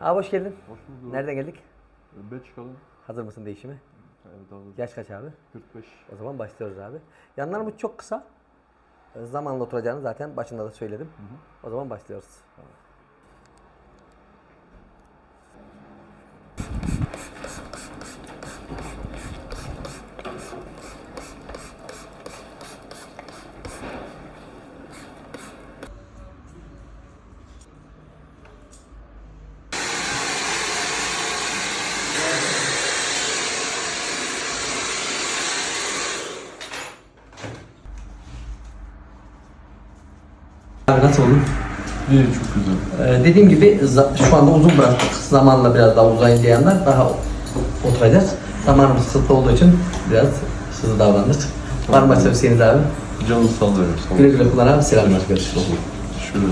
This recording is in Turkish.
Abi hoş geldin. Hoş bulduk. Nereden geldik? Belçika'dan. Hazır mısın değişime? Evet abi. Yaş kaç abi? 45. O zaman başlıyoruz abi. Yanlarımız çok kısa. Zamanla oturacağını zaten başında da söyledim. O zaman başlıyoruz. Abi nasıl oldu? İyi çok güzel. Ee, dediğim gibi şu anda uzun bıraktık. Zamanla biraz daha uzayın diyenler daha oturacak. Zamanımız kısıtlı olduğu için biraz hızlı davrandık. Var mı başka bir şeyiniz abi? Canı sağlıyorum. Sağ Güle güle kullan abi. Selamlar. Görüşürüz. Şöyle.